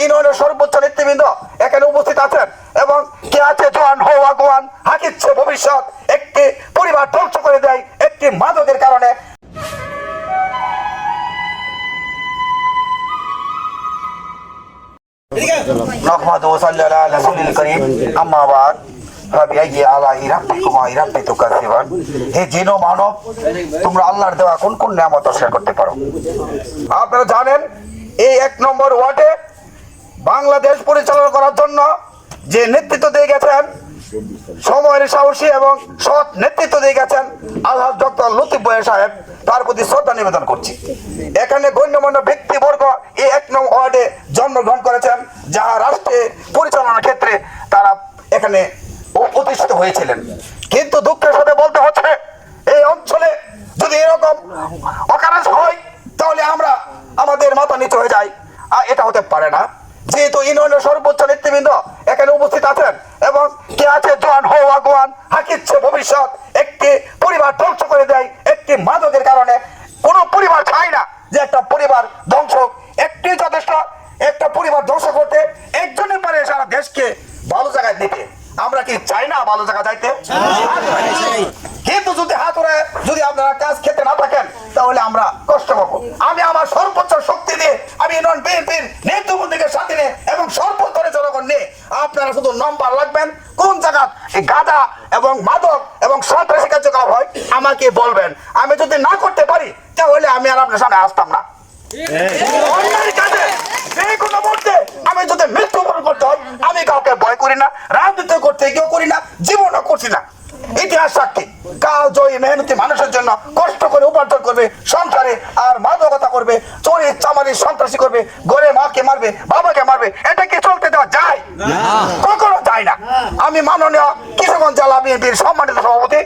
ইউনিয়নের সর্বোচ্চ নেতৃবৃন্দ এখানে উপস্থিত আছেন এবং কে আছে জোয়ান হো আগুয়ান হাকিচ্ছে ভবিষ্যৎ একটি পরিবার ধ্বংস করে দেয় একটি মাদকের কারণে نحمد وصلى على رسول الكريم أما بعد فبأي آلاء ربكما رب تكذبان হে জিন ও মানব তোমরা আল্লাহর দেওয়া কোন কোন নিয়ামত অস্বীকার করতে পারো আপনারা জানেন এই এক নম্বর ওয়ার্ডে বাংলাদেশ পরিচালনা করার জন্য যে নেতৃত্ব দিয়ে গেছেন, সময়ের সাহসী এবং সৎ নেতৃত্ব দিয়ে গেছেন আল্লাহ ডক্টর লতিফ বয়া সাহেব, তার প্রতি শ্রদ্ধা নিবেদন করছি। এখানে গণ্যমান্য ব্যক্তিবর্গ এই এক নং ওয়ার্ডে জন্মগ্রহণ করেছেন, যাহা রাষ্ট্রে পরিচালনার ক্ষেত্রে তারা এখানে প্রতিষ্ঠিত হয়েছিলেন। কিন্তু দুঃখের সাথে বলতে হচ্ছে, এই অঞ্চলে যদি এরকম অকারেন্স হয়, তাহলে আমরা আমাদের মাথা নিচু হয়ে যাই, আর এটা হতে পারে না। যেহেতু ইউনিয়নের সর্বোচ্চ নেতৃবৃন্দ এখানে উপস্থিত আছেন এবং কে আছে জোয়ান হো আগুয়ান, হাকিচ্ছে ভবিষ্যৎ, একটি পরিবার ধ্বংস করে দেয়, একটি মাদকের কারণে। কোন পরিবার চায় না যে একটা পরিবার ধ্বংস একটি যথেষ্ট, একটা পরিবার ধ্বংস করতে একজনের পারে সারা দেশকে ভালো জায়গায় নিতে আমরা কি চাই না ভালো জায়গা যাইতে? কিন্তু যদি হাত উড়ে যদি আপনারা কাজ খেতে না থাকেন, তাহলে আমরা কষ্ট পাবো। আমি আমার সর্বোচ্চ শক্তি দিয়ে আমি নন বিএনপির নেতৃবৃন্দকে আপনারা শুধু নম্বর লাগবেন কোন জায়গা এই গাঁজা এবং মাদক এবং সন্ত্রাসী কার্যকলাপ হয় আমাকে বলবেন। আমি যদি না করতে পারি তাহলে আমি আর আপনার সামনে আসতাম না অন্যায়ের কাজে যে কোনো মুহূর্তে আমি যদি মৃত্যুবরণ করতে হয় আমি কাউকে ভয় করি না রাজনীতি করতে কেউ করি না জীবনও করছি না ইতিহাস সাক্ষী। কাল জয়ী মেহনতি মানুষের জন্য কষ্ট করে উপার্জন করবে সংসারে আর মাদকতা করবে চোরি চামারি সন্ত্রাসী করবে ঘরে মাকে মারবে বাবাকে মারবে এটা কি চলতে দেওয়া যায়? কখনো যায় না। আমি মাননীয় কিশোরগঞ্জ জেলা বিএনপির সম্মানিত সভাপতি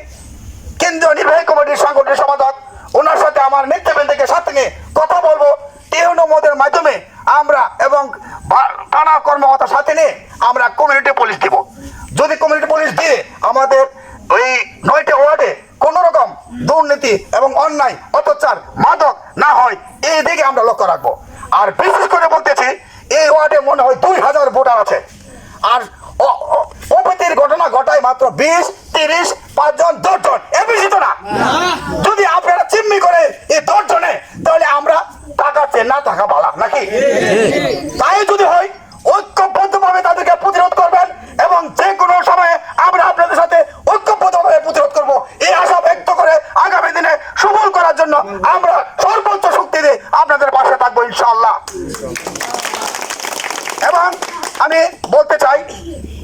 কেন্দ্রীয় নির্বাহী কমিটির সাংগঠনিক সম্পাদক ওনার সাথে আমার নেতৃবৃন্দকে সাথে নিয়ে কথা বলব। মাদক না হয়, এই দিকে আমরা লক্ষ্য রাখব। আর বিশেষ করে বলতেছি, এই ওয়ার্ডে মনে হয় দুই হাজার ভোটার আছে। আর অপ্রীতির ঘটনা ঘটায় মাত্র বিশ, তিরিশ, পাঁচজন, দশজন। এর বেশি তো না। যদি আপনারা চিম্মি করে এই দশজনে, তাহলে আমরা টাকা চেয়ে না টাকা বালা, নাকি? তাই যদি হয়, ঐক্যবদ্ধভাবে তাদেরকে প্রতিরোধ করবেন এবং যে কোনো সময়ে আমরা আপনাদের সাথে ঐক্যবদ্ধভাবে প্রতিরোধ করব। এই আশা ব্যক্ত করে আগামী দিনে সফল করার জন্য আমরা সর্বোচ্চ শক্তি দিয়ে আপনাদের পাশে থাকব ইনশাআল্লাহ এবং আমি বলতে চাই,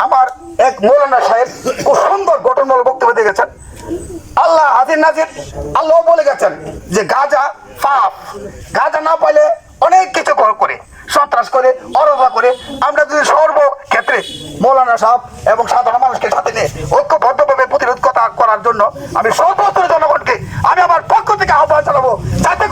আমার এক মৌলানা সাহেব খুব সুন্দর গঠনমূলক বক্তব্য দিয়ে গেছেন। আল্লাহ হাজির নাজির, আল্লাহ বলে গেছেন যে গাজা পাপ। গাজা না পাইলে অনেক কিছু করে, সন্ত্রাস করে অরবা করে। আমরা যদি সর্বক্ষেত্রে মৌলানা সাহেব এবং সাধারণ মানুষকে সাথে নিয়ে ঐক্যবদ্ধভাবে প্রতিরোধ করার জন্য আমি সর্বস্তরের জনগণকে আমি আমার পক্ষ থেকে আহ্বান জানাব, যাতে